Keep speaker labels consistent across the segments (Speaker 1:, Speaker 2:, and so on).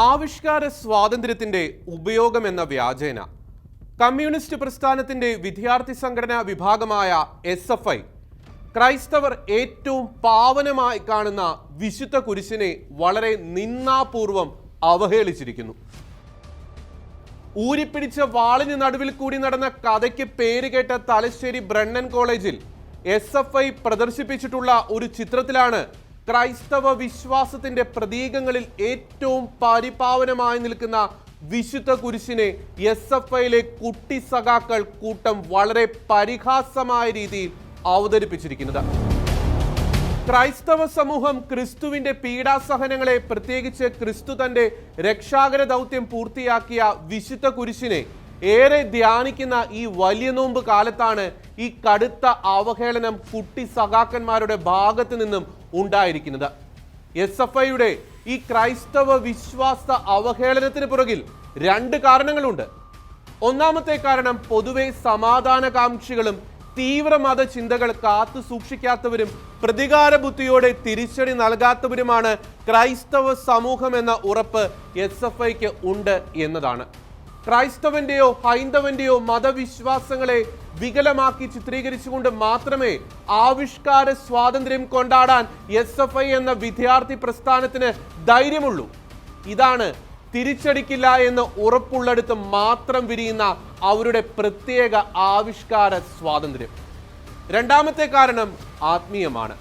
Speaker 1: ആവിഷ്കാര സ്വാതന്ത്ര്യത്തിന്റെ ഉപയോഗം എന്ന വ്യാജേന. കമ്മ്യൂണിസ്റ്റ് പ്രസ്ഥാനത്തിന്റെ വിദ്യാർത്ഥി സംഘടനാ വിഭാഗമായ എസ് എഫ് ഐ ക്രൈസ്തവർ ഏറ്റവും പാവനമായി കാണുന്ന വിശുദ്ധ കുരിശിനെ വളരെ നിന്നാപൂർവം അവഹേളിച്ചിരിക്കുന്നു. ഊരിപ്പിടിച്ച വാളിന് നടുവിൽ കൂടി നടന്ന കഥയ്ക്ക് പേരുകേട്ട തലശ്ശേരി ബ്രണ്ണൻ കോളേജിൽ എസ് എഫ് ഐ പ്രദർശിപ്പിച്ചിട്ടുള്ള ഒരു ചിത്രത്തിലാണ് ക്രൈസ്തവ വിശ്വാസത്തിന്റെ പ്രതീകങ്ങളിൽ ഏറ്റവും പരിപാവനമായി നിൽക്കുന്ന വിശുദ്ധ കുരിശിനെ എസ് എഫ് ഐയിലെ കുട്ടി സഖാക്കൾ കൂട്ടം വളരെ പരിഹാസമായ രീതിയിൽ അവതരിപ്പിച്ചിരിക്കുന്നത്. ക്രൈസ്തവ സമൂഹം ക്രിസ്തുവിന്റെ പീഡാസഹനങ്ങളെ പ്രത്യേകിച്ച് ക്രിസ്തു തന്റെ രക്ഷാകര ദൗത്യം പൂർത്തിയാക്കിയ വിശുദ്ധ കുരിശിനെ ഏറെ ധ്യാനിക്കുന്ന ഈ വലിയ നോമ്പ് കാലത്താണ് ഈ കടുത്ത അവഹേളനം കുട്ടി സഖാക്കന്മാരുടെ ഭാഗത്ത് നിന്നും ഉണ്ടായിരിക്കുന്നത്. എസ് എഫ് ഐയുടെ ഈ ക്രൈസ്തവ വിശ്വാസ അവഹേളനത്തിന് പുറകിൽ രണ്ട് കാരണങ്ങളുണ്ട്. ഒന്നാമത്തെ കാരണം പൊതുവെ സമാധാനകാംക്ഷികളും തീവ്ര മതചിന്തകൾ കാത്തു സൂക്ഷിക്കാത്തവരും പ്രതികാര ബുദ്ധിയോടെ തിരിച്ചടി നൽകാത്തവരുമാണ് ക്രൈസ്തവ സമൂഹം എന്ന ഉറപ്പ് എസ് എഫ് ഐക്ക് ഉണ്ട് എന്നതാണ്. ക്രൈസ്തവന്റെയോ ഹൈന്ദവന്റെയോ മതവിശ്വാസങ്ങളെ വികലമാക്കി ചിത്രീകരിച്ചുകൊണ്ട് മാത്രമേ ആവിഷ്കാര സ്വാതന്ത്ര്യം കൊണ്ടാടാൻ എസ് എഫ് ഐ എന്ന വിദ്യാർത്ഥി പ്രസ്ഥാനത്തിന് ധൈര്യമുള്ളൂ. ഇതാണ് തിരിച്ചടിക്കില്ല എന്ന് ഉറപ്പുള്ളടുത്ത് മാത്രം വിരിയുന്ന അവരുടെ പ്രത്യേക ആവിഷ്കാര സ്വാതന്ത്ര്യം. രണ്ടാമത്തെ കാരണം ആത്മീയമാണ്.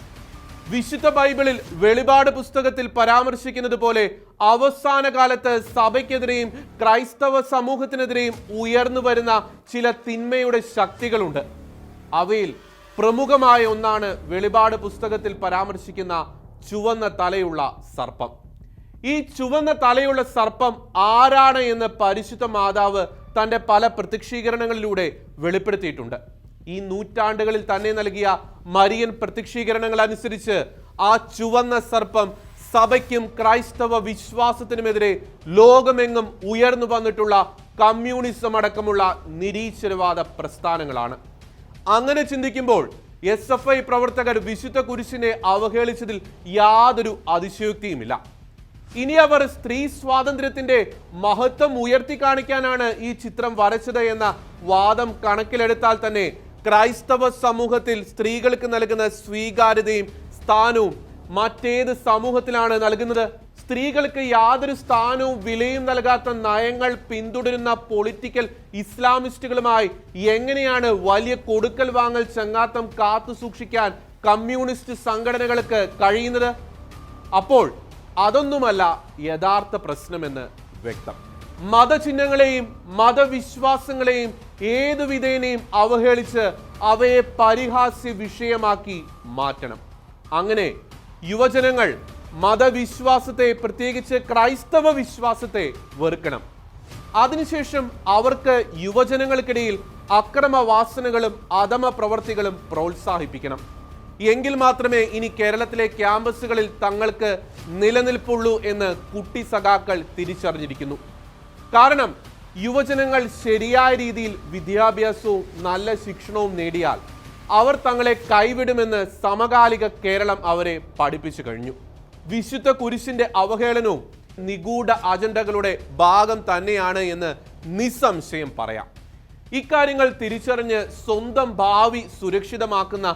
Speaker 1: വിശുദ്ധ ബൈബിളിൽ വെളിപാട് പുസ്തകത്തിൽ പരാമർശിക്കുന്നത് പോലെ അവസാന കാലത്ത് സഭയ്ക്കെതിരെയും ക്രൈസ്തവ സമൂഹത്തിനെതിരെയും ഉയർന്നു വരുന്ന ചില തിന്മയുടെ ശക്തികളുണ്ട്. അവയിൽ പ്രമുഖമായ ഒന്നാണ് വെളിപാട് പുസ്തകത്തിൽ പരാമർശിക്കുന്ന ചുവന്ന തലയുള്ള സർപ്പം. ഈ ചുവന്ന തലയുള്ള സർപ്പം ആരാണ് എന്ന് പരിശുദ്ധ മാതാവ് തന്റെ പല പ്രത്യക്ഷീകരണങ്ങളിലൂടെ വെളിപ്പെടുത്തിയിട്ടുണ്ട്. ഈ നൂറ്റാണ്ടുകളിൽ തന്നെ നൽകിയ മരിയൻ പ്രത്യക്ഷീകരണങ്ങൾ അനുസരിച്ച് ആ ചുവന്ന സർപ്പം സഭയ്ക്കും ക്രൈസ്തവ വിശ്വാസത്തിനുമെതിരെ ലോകമെങ്ങും ഉയർന്നു വന്നിട്ടുള്ള കമ്മ്യൂണിസം അടക്കമുള്ള നിരീശ്വരവാദ പ്രസ്ഥാനങ്ങളാണ്. അങ്ങനെ ചിന്തിക്കുമ്പോൾ എസ് എഫ് ഐ പ്രവർത്തകർ വിശുദ്ധ കുരിശിനെ അവഹേളിച്ചതിൽ യാതൊരു അതിശയോക്തിയുമില്ല. ഇനി അവർ സ്ത്രീ സ്വാതന്ത്ര്യത്തിന്റെ മഹത്വം ഉയർത്തി കാണിക്കാനാണ് ഈ ചിത്രം വരച്ചത് എന്ന വാദം കണക്കിലെടുത്താൽ തന്നെ ക്രൈസ്തവ സമൂഹത്തിൽ സ്ത്രീകൾക്ക് നൽകുന്ന സ്വീകാര്യതയും സ്ഥാനവും മറ്റേത് സമൂഹത്തിലാണ് നൽകുന്നത്? സ്ത്രീകൾക്ക് യാതൊരു സ്ഥാനവും വിലയും നൽകാത്ത നയങ്ങൾ പിന്തുടരുന്ന പൊളിറ്റിക്കൽ ഇസ്ലാമിസ്റ്റുകളുമായി എങ്ങനെയാണ് വലിയ കൊടുക്കൽ വാങ്ങൽ ചങ്ങാത്തം കാത്തു സൂക്ഷിക്കാൻ കമ്മ്യൂണിസ്റ്റ് സംഘടനകൾക്ക് കഴിയുന്നത്? അപ്പോൾ അതൊന്നുമല്ല യഥാർത്ഥ പ്രശ്നമെന്ന് വ്യക്തം. മതചിഹ്നങ്ങളെയും മതവിശ്വാസങ്ങളെയും ഏതു വിധേനയും അവഹേളിച്ച് അവയെ പരിഹാസ്യ വിഷയമാക്കി മാറ്റണം. അങ്ങനെ യുവജനങ്ങൾ മതവിശ്വാസത്തെ പ്രത്യേകിച്ച് ക്രൈസ്തവ വിശ്വാസത്തെ വെറുക്കണം. അതിനുശേഷം അവർക്ക് യുവജനങ്ങൾക്കിടയിൽ അക്രമവാസനകളും അധമ പ്രവർത്തികളും പ്രോത്സാഹിപ്പിക്കണം. എങ്കിൽ മാത്രമേ ഇനി കേരളത്തിലെ ക്യാമ്പസുകളിൽ തങ്ങൾക്ക് നിലനിൽപ്പുള്ളൂ എന്ന് കുട്ടി സഖാക്കൾ തിരിച്ചറിഞ്ഞിരിക്കുന്നു. കാരണം യുവജനങ്ങൾ ശരിയായ രീതിയിൽ വിദ്യാഭ്യാസവും നല്ല ശിക്ഷണവും നേടിയാൽ അവർ തങ്ങളെ കൈവിടുമെന്ന് സമകാലിക കേരളം അവരെ പഠിപ്പിച്ചു കഴിഞ്ഞു. വിശുദ്ധ കുരിശിന്റെ അവഹേളനവും നിഗൂഢ അജണ്ടകളുടെ ഭാഗം തന്നെയാണ് എന്ന് നിസ്സംശയം പറയാം. ഇക്കാര്യങ്ങൾ തിരിച്ചറിഞ്ഞ് സ്വന്തം ഭാവി സുരക്ഷിതമാക്കുന്ന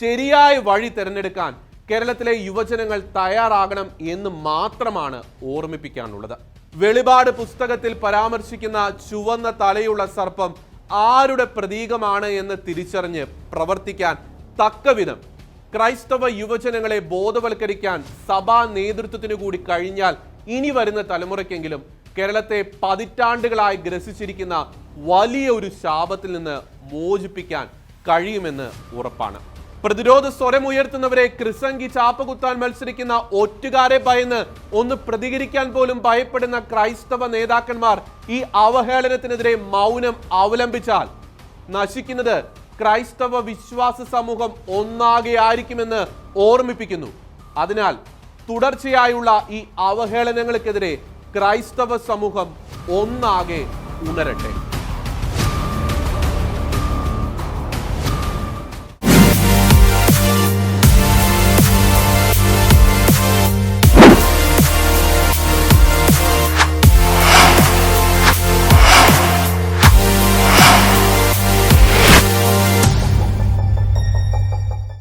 Speaker 1: ശരിയായ വഴി തിരഞ്ഞെടുക്കാൻ കേരളത്തിലെ യുവജനങ്ങൾ തയ്യാറാകണം എന്ന് മാത്രമാണ് ഓർമ്മിപ്പിക്കാനുള്ളത്. വെളിപാട് പുസ്തകത്തിൽ പരാമർശിക്കുന്ന ചുവന്ന തലയുള്ള സർപ്പം ആരുടെ പ്രതീകമാണ് എന്ന് തിരിച്ചറിഞ്ഞ് പ്രവർത്തിക്കാൻ തക്കവിധം ക്രൈസ്തവ യുവജനങ്ങളെ ബോധവൽക്കരിക്കാൻ സഭാ നേതൃത്വത്തിനു കൂടി കഴിഞ്ഞാൽ ഇനി വരുന്ന തലമുറയ്ക്കെങ്കിലും കേരളത്തെ പതിറ്റാണ്ടുകളായി ഗ്രസിച്ചിരിക്കുന്ന വലിയ ഒരു ശാപത്തിൽ നിന്ന് മോചിപ്പിക്കാൻ കഴിയുമെന്ന് ഉറപ്പാണ്. പ്രതിരോധ സ്വരമുയർത്തുന്നവരെ ക്രിസംഗി ചാപ്പകുത്താൻ മത്സരിക്കുന്ന ഒറ്റുകാരെ ഭയന്ന് ഒന്ന് പ്രതികരിക്കാൻ പോലും ഭയപ്പെടുന്ന ക്രൈസ്തവ നേതാക്കന്മാർ ഈ അവഹേളനത്തിനെതിരെ മൗനം അവലംബിച്ചാൽ നശിക്കുന്നത് ക്രൈസ്തവ വിശ്വാസ സമൂഹം ഒന്നാകെ ആയിരിക്കുമെന്ന് ഓർമ്മിപ്പിക്കുന്നു. അതിനാൽ തുടർച്ചയായുള്ള ഈ അവഹേളനങ്ങൾക്കെതിരെ ക്രൈസ്തവ സമൂഹം ഒന്നാകെ ഉണരട്ടെ.